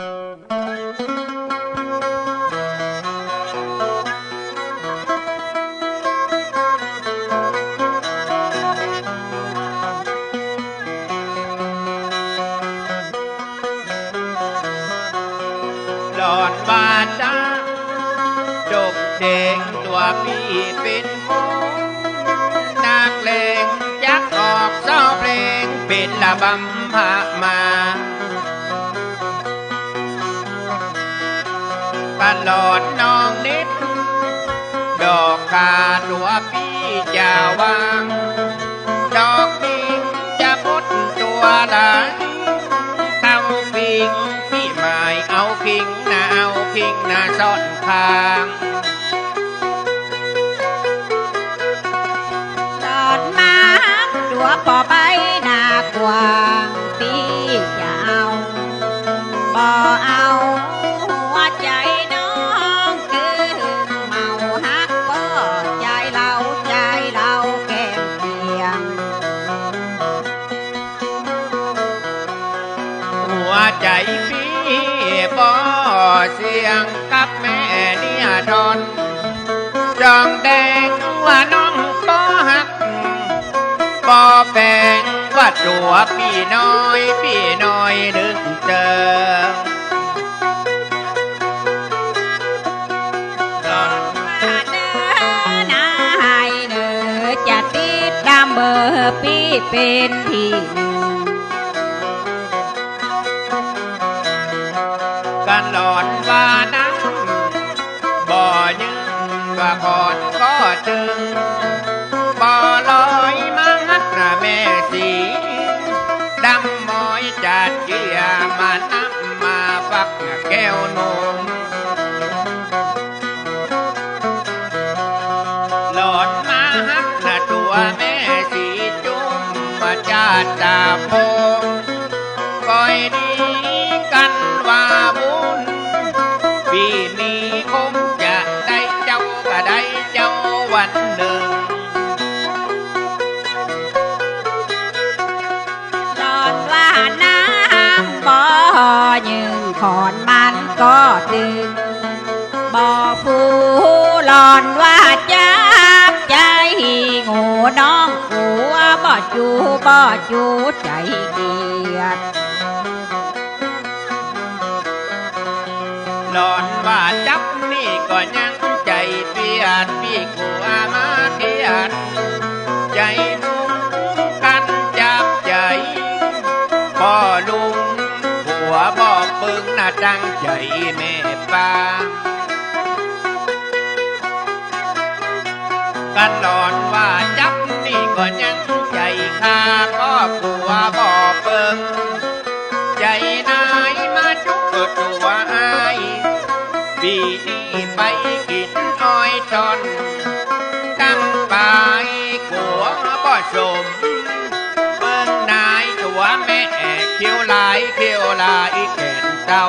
หลอดบาดาจบเด็กตัวพี่เป็นหมูนักเลงยักออกเศร้าเพลงเป็นละบำพามา วางดอกนี้จะพุดตัวหนเต้าพิงพี่หมายเอาพิงนะเอาพิงนะซ่อนทางตอดมาตัวพอไป ยงกับแม่เนี่ยทนจองแดงว่าน้องบ่หักบ่แบ่งว่าตัวพี่น้อยพี่น้อยนึกเจอมาเด้อนายเด้อจะติดตามเบอร์พี่เป็นที่ ว่าก่อนก็จึงบ่อลอยมาหักนะแม่สีดำมอยจัดเจียมานับมาฟักแก้วนมหลอนมาหักนะตัวแม่สีจุ่มมาจัดตาโพ ขอนมันก็ดึงบ่อฟูหลอนว่าจับใจงูน้องกัวบ่จูบ่จูใจเกียดหลอนว่าจับนี่ก็ยังใจเปียดพี่กลัวมาเทียด งน่าจังใจแม่ป้ากันหลอนว่าจับนี่ก็ยังใจข้าก็กลัวบ่อเปิงใจนายมาจุกตัวอายปีนี้ไปกินอ้อยจอนตั้งไปกลัวบ่สมเบิ่งนายตัวแม่เขียวหลายเขียวหลาย แก่นเจ้า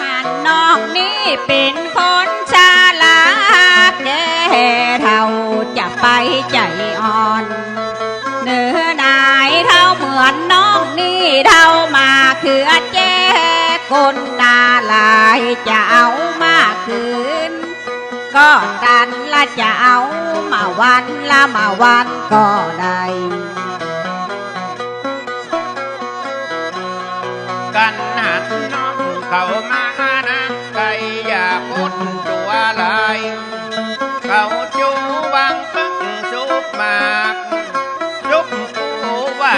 หันน้องนี่เป็นคนชาลาดแก่เท่าจะไปใจอ่อนเนื้อนายเท่าเหมือนน้องนี่เท่ามาคือเจ้คนนาลายจะเอามาคืนก็ดันละจะเอามาวันละมาวันก็ได้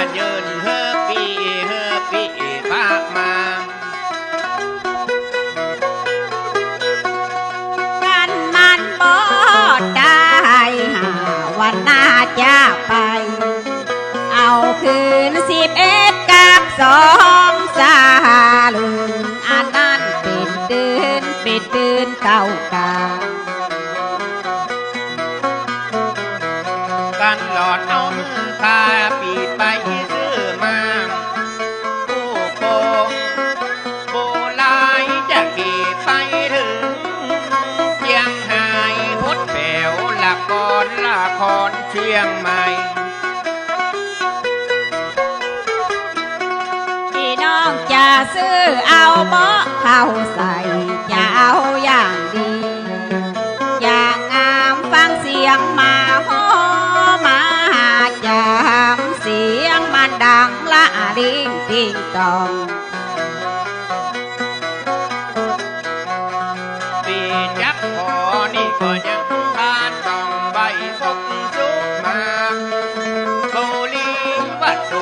กูว่ายืนเฮอปีเฮอปีพามากันมันบ่ได้หาวันหน้าจะไป เอาคืนสิบเอ็ดกับสองสาลึงอันนั้นเป็นเดือนเป็นเดือนเก่า หลอดเอาตาปีไปซื้อมาโอ้โบโบลายจะกี่ไปถึงเชียงหายพดแถวละครละครเชียงใหม่พี่น้องจะซื้อเอาเบาะเข้าใส่ ดิ่งติงตองปีจักพอนี่ก็ยังทานต้องใบสกสุกมาบุลีวัดตั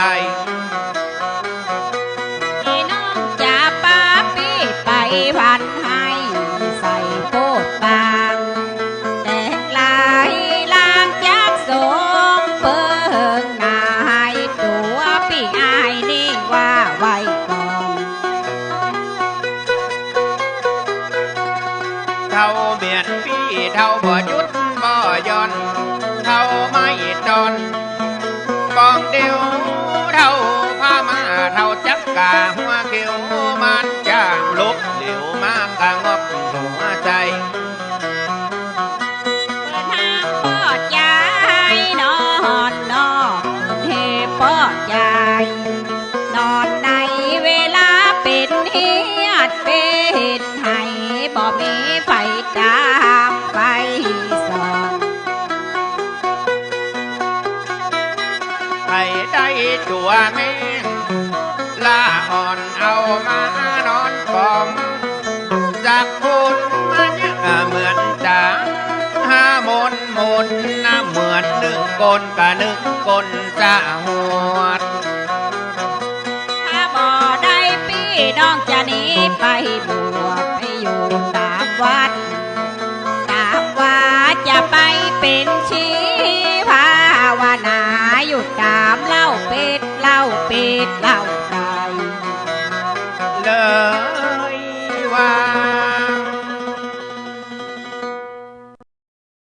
ไหลพี่น้องจะป้าปี้ไปพันให้ใส่โพดบางแต่ลายลางจากสงเปิงนายตัวพี่อายนี่ว่าไว้ก่อนเท่าเบียดพี่เท่าบ่หยุดบ่ย่อนเท่าไม่ดอนกองเดียวเท่าพามา เท่าจักกาหัวเขียวมันจางลุกเหลวมากกางอกหัวใจเปิดห้างปอดยายนอนนอกเฮปอดยายนอนในเวลาเป็นเฮียดเป็นไห้บ่มี ลาอ่อนเอามานอนกอมจากคุณมันยังเหมือนจางห้ามนมนน้ำเหมือนหนึ่งกลกะหนึ่งกลจะหวดถ้าบ่ได้พี่น้องจะหนีไปบวชไปอยู่ตามวัด ตามวัดจะไปเป็นชีภาวนาอยู่ตามเล่าเป็ดเล่าเป็ดเล่า